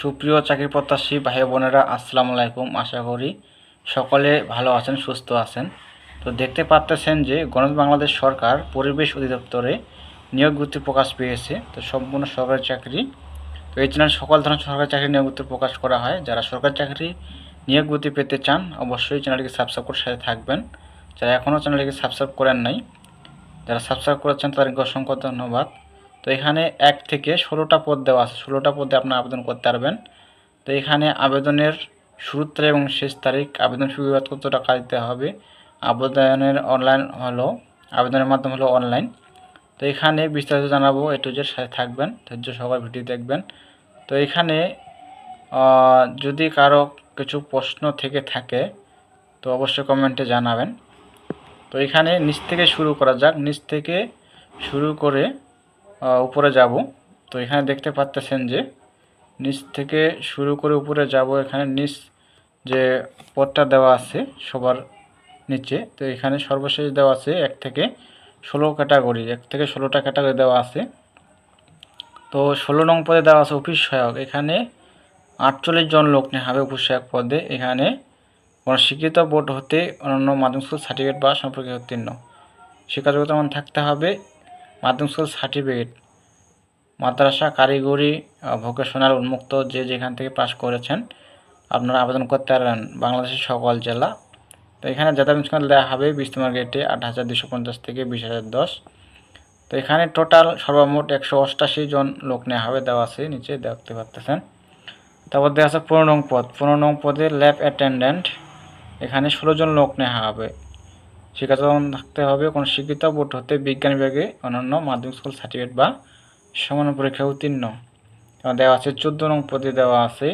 সুপ্রিয় চাকরি প্রত্যাশী ভাই বোনেরা আসসালামু আলাইকুম। আশা করি সকলে ভালো আছেন, সুস্থ আছেন। তো দেখতে পাচ্তেছেন যে গণত বাংলাদেশ সরকার পরিবেশ অধিদপ্তরে নিয়োগ বিজ্ঞপ্তি প্রকাশ পেয়েছে। তো সম্পূর্ণ সরকারি চাকরি। তো এই চ্যানেল সকল ধরনের সরকারি চাকরি নিয়োগ বিজ্ঞপ্তি প্রকাশ করা হয়। যারা সরকারি চাকরি নিয়োগ বিজ্ঞপ্তি পেতে চান, অবশ্যই চ্যানেলটিকে সাবস্ক্রাইব করে সাথে থাকবেন। যারা এখনও চ্যানেলটিকে সাবস্ক্রাইব করেন নাই, যারা সাবস্ক্রাইব করেছেন, তাদেরকে অসংখ্য ধন্যবাদ। তো এখানে এক থেকে ষোলোটা পদ দেওয়া আছে। ষোলোটা পদে আপনার আবেদন করতে পারবেন। তো এখানে আবেদনের শুরুর তারিখ এবং শেষ তারিখ, আবেদন সুবিধা কত টাকা দিতে হবে। আবেদনের অনলাইন হলো, আবেদনের মাধ্যম হলো অনলাইন তো এখানে বিস্তারিত জানাব, এ টু জেড সাথে থাকবেন। ধৈর্য সবার ভিডিও দেখবেন। তো এখানে যদি কারও কিছু প্রশ্ন থেকে থাকে, তো অবশ্যই কমেন্টে জানাবেন। তো এখানে নিচ থেকে শুরু করা যাক। নিচ থেকে শুরু করে উপরে যাব। তো এখানে দেখতে পাচ্তেছেন যে, নিচ থেকে শুরু করে উপরে যাব এখানে। নিচ যে পদটা দেওয়া আছে সবার নিচে, তো এখানে সর্বশেষ দেওয়া আছে এক থেকে ষোলো ক্যাটাগরি, এক থেকে ষোলোটা ক্যাটাগরি দেওয়া আছে। তো ষোলো নং পদে দেওয়া আছে অফিস সহায়ক। এখানে আটচল্লিশ জন লোক নেওয়া হবে অফিস সহায়ক পদে। এখানে কোনো শিক্ষিত বোর্ড হতে অন্যান্য মাধ্যমিক স্কুল সার্টিফিকেট বা সম্পর্কে উত্তীর্ণ। শিক্ষাযোগ্যতা থাকতে হবে মাধ্যমিক স্কুল সার্টিফিকেট মাদ্রাসা কারিগরি ভোকেশনাল উন্মুক্ত যে যেখান থেকে পাস করেছেন, আপনারা আবেদন করতে পারেন বাংলাদেশের সকল জেলা। তো এখানে যাতায়াত স্কেল দেওয়া হবে নম্বর গেটে আট হাজার দুশো পঞ্চাশ থেকে বিশ হাজার দশ। তো এখানে টোটাল সর্বমোট একশো অষ্টাশি জন লোক নেওয়া হবে, দেওয়া আছে নিচে, দেখতে পারতেছেন। তারপর দেওয়া আছে পনেরো নং পদ। পনেরো নং পদে ল্যাব অ্যাটেন্ডেন্ট এখানে ষোলো জন লোক নেওয়া হবে। শিক্ষাগত থাকতে হবে, কোনো শিক্ষিত বোর্ড হতে বিজ্ঞান বিভাগে অন্যান্য মাধ্যমিক স্কুল সার্টিফিকেট বা সমান পরীক্ষা উত্তীর্ণ। দেওয়া আছে, চোদ্দ নং পদে দেওয়া আছে,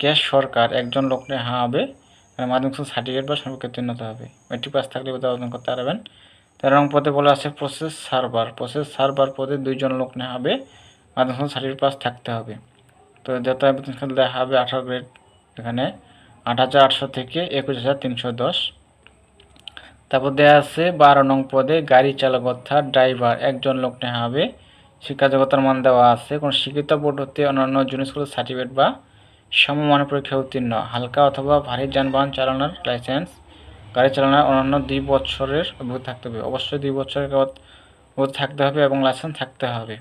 ক্যাশ সরকার, একজন লোক নেওয়া হবে মাধ্যমিক স্কুল সার্টিফিকেট বা সম্পর্কে হতে হবে। মেট্রিক পাস থাকলে আবেদন করতে পারবেন। তেরো নং পদে বলা আছে, প্রসেস সার্ভার প্রসেস সার্ভার পদে দুইজন লোক নেওয়া হবে, মাধ্যমিক স্কুল সার্টিফিকেট পাস থাকতে হবে। তো যত আবেদন দেওয়া হবে, আঠারো গ্রেড এখানে, আট হাজার আটশো থেকে একুশ হাজার তিনশো দশ। তারপর দেওয়া আছে বারো নং পদে গাড়ি চালক অর্থাৎ ড্রাইভার, একজন লোক নেওয়া হবে। শিক্ষাযোগ্যতার মান দেওয়া আছে। কোনো শিক্ষিত বোর্ড হতে অন্যান্য জুনিয়র সার্টিফিকেট বা সমমান পরীক্ষা উত্তীর্ণ। হালকা অথবা ভারী যানবাহন চালানোর লাইসেন্স গাড়ি চালানোর অন্যান্য দুই বছরের অভিজ্ঞতা থাকতে হবে। অবশ্যই দুই বছরের অভিজ্ঞতা থাকতে হবে এবং লাইসেন্স থাকতে হবে।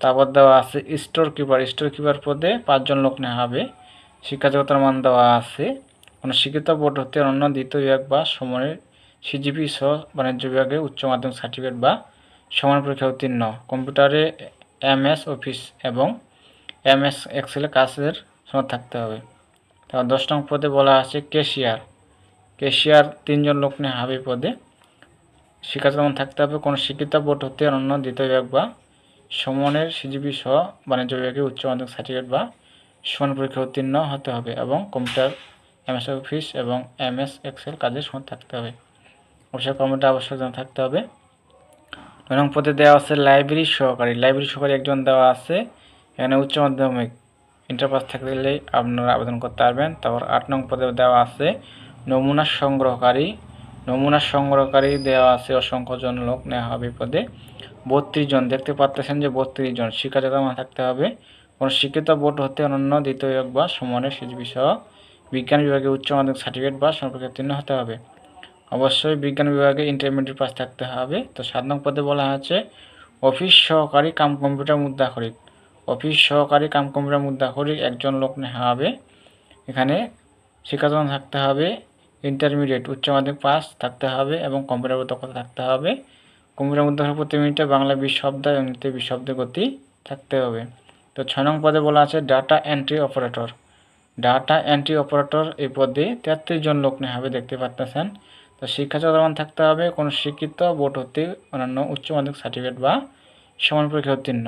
তারপর দেওয়া আছে স্টোর কিপার স্টোর কিপার পদে পাঁচজন লোক নেওয়া হবে। শিক্ষাযোগ্যতার মান দেওয়া আছে। কোনো শিক্ষিত বোর্ড হতে অন্য দ্বিতীয় বিভাগ বা সময়ের সিজিপি সহ বাণিজ্য বিভাগে উচ্চ মাধ্যমিক সার্টিফিকেট বা সমান পরীক্ষা উত্তীর্ণ। কম্পিউটারে এমএস অফিস এবং এমএস এক্সেলে কাজের সময় থাকতে হবে। তারপর দশ নং পদে বলা আছে কেশিয়ার। কেশিয়ার তিনজন লোক নেওয়া হবে পদে শিক্ষাগত মান থাকতে হবে। কোনো শিক্ষিত বোর্ড হতে অন্য দ্বিতীয় বিভাগ বা সমনের সিজিপি সহ বাণিজ্য বিভাগে উচ্চ মাধ্যমিক সার্টিফিকেট বা সমান পরীক্ষা উত্তীর্ণ হতে হবে এবং computer M S office M Excel কাজের সময় থাকতে হবে। অবশ্যই কম্পিউটার আবশ্যক যেন থাকতে হবে। নয় নং পদে দেওয়া আছে লাইব্রেরি সহকারী। লাইব্রেরি সহকারী একজন দেওয়া আছে। এখানে উচ্চ মাধ্যমিক ইন্টার পাস থাকলে আপনারা আবেদন করতে পারবেন। তারপর আট নং পদে দেওয়া আছে নমুনা সংগ্রহকারী। নমুনা সংগ্রহকারী দেওয়া আছে অসংখ্য জন লোক নেওয়া হবে পদে। বত্রিশ জন। দেখতে পাচ্ছেন যে বত্রিশ জন। শিক্ষাযোগ্য মান থাকতে হবে। কোনো শিক্ষিত বোর্ড হতে অনন্য দ্বিতীয় বা সমানের সহ বিজ্ঞান বিভাগে উচ্চ মাধ্যমিক সার্টিফিকেট বা সম্পর্কে উত্তীর্ণ হতে হবে। অবশ্যই বিজ্ঞান বিভাগে ইন্টারমিডিয়েট পাস থাকতে হবে। তো সাত নং পদে বলা হয়েছে অফিস সহকারী কাম কম্পিউটার মুদ্রাখরিক অফিস সহকারী কাম কম্পিউটার মুদ্রাখরিক একজন লোক নেওয়া হবে। এখানে শিক্ষাগত থাকতে হবে ইন্টারমিডিয়েট উচ্চ মাধ্যমিক পাস থাকতে হবে এবং কম্পিউটার দক্ষতা থাকতে হবে। কম্পিউটার মধ্যে প্রতি মিনিটে বাংলা বিশ শব্দ এবং বিশ শব্দের গতি থাকতে হবে। তো ছয় নং পদে বলা আছে data entry operator data entry operator এই পদে তেত্রিশ জন লোক নেওয়া হবে, দেখতে পাচ্তেছেন তো শিক্ষা চলমান থাকতে হবে, কোনো শিক্ষিত, বোর্ড হতে অন্যান্য উচ্চ মাধ্যমিক সার্টিফিকেট বা সমান পরীক্ষা উত্তীর্ণ।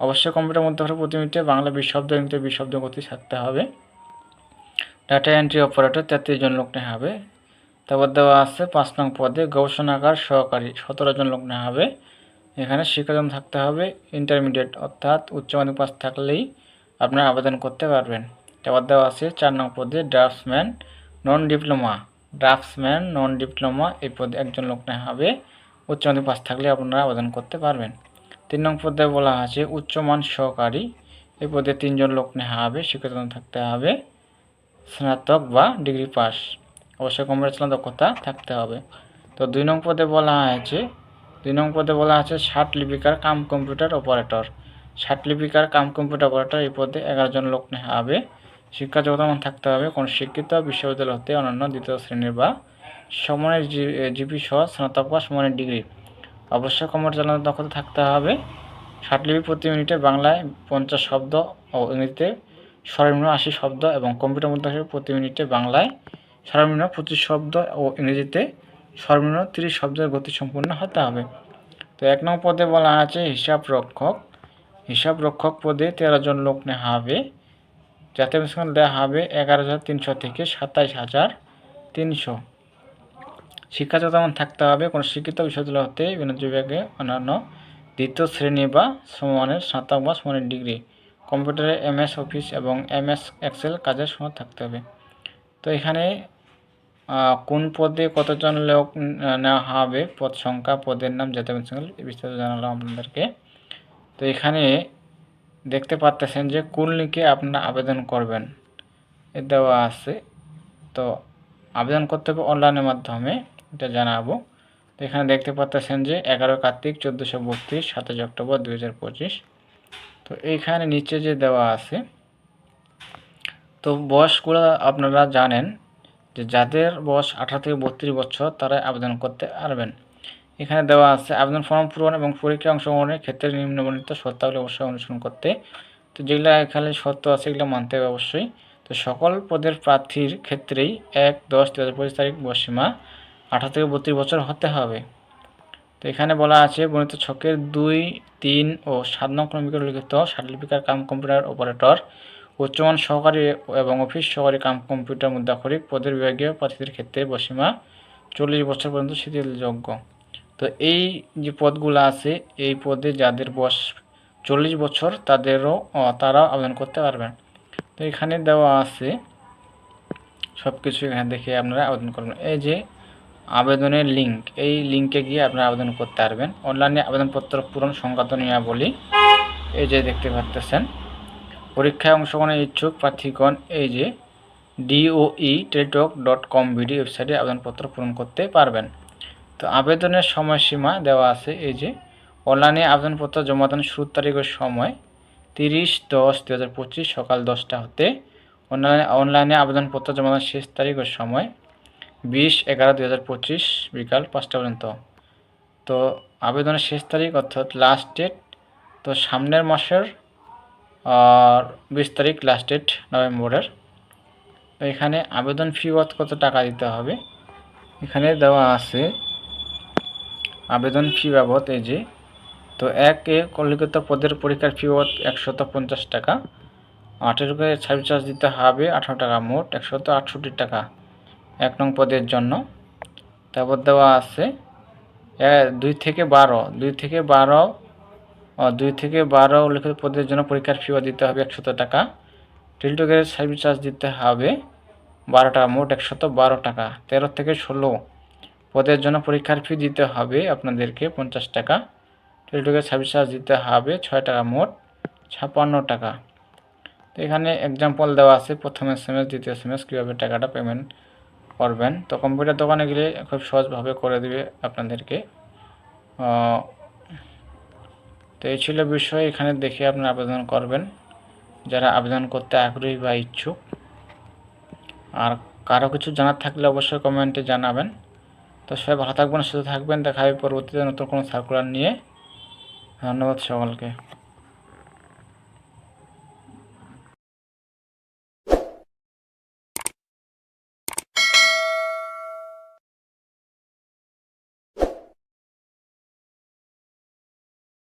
অবশ্যই কম্পিউটার মধ্যে প্রতি বাংলা বিশ শব্দ ইংরেজিতে বিশ শব্দ গতি থাকতে হবে। ডাটা এন্ট্রি অপারেটর তেত্রিশ জন লোক নেওয়া হবে। তারপর দেওয়া আছে পাঁচ নং পদে গবেষণাগার সহকারী সতেরো জন লোক নেওয়া হবে। এখানে শিক্ষাজন থাকতে হবে ইন্টারমিডিয়েট অর্থাৎ উচ্চ মাধ্যমিক পাস থাকলেই আপনারা আবেদন করতে পারবেন। তারপর দেওয়া আছে চার নং পদে draftsman, non diploma. Draftsman, non diploma, এই পদে একজন লোক নেওয়া হবে। উচ্চ মাধ্যমিক পাস থাকলে আপনারা আবেদন করতে পারবেন। তিন নং পদে বলা আছে উচ্চমান সহকারী। এই পদে তিনজন লোক নেওয়া হবে, শিক্ষিত থাকতে হবে। স্নাতক বা ডিগ্রি পাস অবশ্যই কম্পিউটার দক্ষতা থাকতে হবে। তো দুই নং পদে বলা হয়েছে দুই নং পদে বলা আছে ষাট লিপিকার কাম কম্পিউটার অপারেটর। ষাট লিপিকার কাম কম্পিউটার অপারেটর এই পদে এগারো জন লোক নেওয়া হবে। শিক্ষা যোগ্যতা থাকতে হবে, কোন শিক্ষিত বিশ্ববিদ্যালয় হতে অন্যান্য দ্বিতীয় শ্রেণির বা সমানের জিপি সহ স্নাতক বা সমানের ডিগ্রি। অবশ্যই কম্পিউটার চালানোর দক্ষতা থাকতে হবে। লিপি প্রতি মিনিটে বাংলায় পঞ্চাশ শব্দ ও ইংরেজিতে সর্বনিম্ন আশি শব্দ এবং কম্পিউটার মধ্যে প্রতি মিনিটে বাংলায় সর্বনিম্ন পঁচিশ শব্দ ও ইংরেজিতে সর্বনিম্ন তিরিশ শব্দের গতি সম্পূর্ণ হতে হবে। তো এক নম্বর পদে বলা আছে হিসাব রক্ষক হিসাব রক্ষক পদে তেরো জন লোক নেওয়া হবে। জাতীয় মিশন দেওয়া হবে এগারো হাজার তিনশো থেকে সাতাইশ হাজার তিনশো। শিক্ষা যেমন থাকতে হবে, কোনো শিক্ষিত বিশ্ববিদ্যালয় হতে বিভিন্ন বিভাগে অন্যান্য দ্বিতীয় শ্রেণি বা সমানের স্নাতক বা সমানের ডিগ্রি। কম্পিউটারে এমএস অফিস এবং এমএস এক্সেল কাজের সময় থাকতে হবে। তো এখানে কোন পদে কতজন লোক নেওয়া হবে? পদ সংখ্যা, পদের নাম, জাতীয় বিস্তারিত জানালাম আপনাদেরকে। তো এখানে দেখতে পাচ্তেছেন যে কোন লিঙ্কে আপনারা আবেদন করবেন। এ দেওয়া আছে। তো আবেদন করতে হবে অনলাইনের মাধ্যমে, এটা জানাব। তো এখানে দেখতে পাচ্তেছেন যে এগারো কার্তিক চোদ্দোশো বত্রিশ, সাতাশ অক্টোবর দুই হাজার পঁচিশ। তো এইখানে নিচে যে দেওয়া আছে, তো বয়সগুলো আপনারা জানেন যে যাদের বয়স আঠারো থেকে বত্রিশ বছর তারা আবেদন করতে পারবেন। এখানে দেওয়া আছে আবেদন ফর্ম পূরণ এবং পরীক্ষা অংশগ্রহণের ক্ষেত্রে নিম্নবর্ণিত শর্তাবলী অবশ্যই অনুসরণ করতে। তো যেগুলো এখানে শর্ত আছে, এগুলো মানতে হবে অবশ্যই। তো সকল পদের প্রার্থীর ক্ষেত্রেই এক, দশ দু হাজার পঁচিশ তারিখ বসীমা আঠারো থেকে বত্রিশ বছর হতে হবে। তো এখানে বলা আছে বর্ণিত ছকের দুই, তিন ও সাত নং ক্রমিকের উল্লিখিত সার্টিফিকার কাম কম্পিউটার অপারেটর, উচ্চমান সহকারী এবং অফিস সহকারী কাম কম্পিউটার মুদ্রাক্ষরিক পদের বিভাগীয় প্রার্থীদের ক্ষেত্রে বসীমা চল্লিশ বছর পর্যন্ত শিথিলযোগ্য। তো এই যে পদগুলো আছে, এই পদে যাদের বয়স চল্লিশ বছর, তাদেরও তারাও আবেদন করতে পারবেন। তো এখানে দেওয়া আছে সব কিছু এখানে দেখে আপনারা আবেদন করবেন। এই যে আবেদনের লিঙ্ক, এই লিঙ্কে গিয়ে আপনারা আবেদন করতে পারবেন। অনলাইনে আবেদনপত্র পূরণ সংক্রান্ত নিয়মাবলী, এই যে দেখতে পাচ্তেছেন পরীক্ষায় অংশগ্রহণের ইচ্ছুক প্রার্থীগণ, এই যে DOE Teletalk dot com video ওয়েবসাইটে আবেদনপত্র পূরণ করতে পারবেন। তো আবেদনের সময়সীমা দেওয়া আছে এই যে, অনলাইনে আবেদনপত্র জমা দান শুরুর তারিখের সময় তিরিশ দশ দু হাজার পঁচিশ সকাল দশটা হতে অনলাইনে অনলাইনে আবেদনপত্র জমা দান শেষ তারিখের সময় বিশ এগারো দু হাজার পঁচিশ বিকাল পাঁচটা পর্যন্ত। তো আবেদনের শেষ তারিখ অর্থাৎ লাস্ট ডেট তো সামনের মাসের, আর বিশ তারিখ লাস্ট ডেট নভেম্বরের। তো এখানে আবেদন ফি কত টাকা দিতে হবে? এখানে দেওয়া আছে আবেদন ফি বাবদ এই যে, তো এক এ কলিকত পদের পরীক্ষার ফি বাবদ একশত পঞ্চাশ টাকা আঠেরোকে সার্ভিস চার্জ দিতে হবে আঠারো টাকা মোট একশত আটষট্টি টাকা, এক নং পদের জন্য। তারপর দেওয়া আছে দুই থেকে বারো, দুই থেকে বারো দুই থেকে বারো উল্লেখিত পদের জন্য পরীক্ষার ফিও দিতে হবে একশত টাকা টিলটকের সার্ভিস চার্জ দিতে হবে বারো টাকা মোট একশত বারো টাকা, তেরো থেকে ষোলো পদের জন্য পরীক্ষার ফি দিতে হবে আপনাদেরকে পঞ্চাশ টাকা। টেলিটকের সার্ভিস চার্জ দিতে হবে ছয় টাকা মোট ছাপ্পান্ন টাকা। তো এখানে এক্সাম্পল দেওয়া আছে, প্রথম এস এম এস দ্বিতীয় এস এম এস কীভাবে টাকাটা পেমেন্ট করবেন। তো কম্পিউটার দোকানে গেলে খুব সহজভাবে করে দেবে আপনাদেরকে। তো এই ছিল বিষয়, এখানে দেখে আপনি আবেদন করবেন। যারা আবেদন করতে আগ্রহী বা ইচ্ছুক। আর কারও কিছু জানার থাকলে অবশ্যই কমেন্টে জানাবেন। তো সবাই ভালো থাকবেন, সুস্থ থাকবেন। দেখা হবে পরবর্তীতে নতুন কোনো সার্কুলার নিয়ে। ধন্যবাদ সকলকে।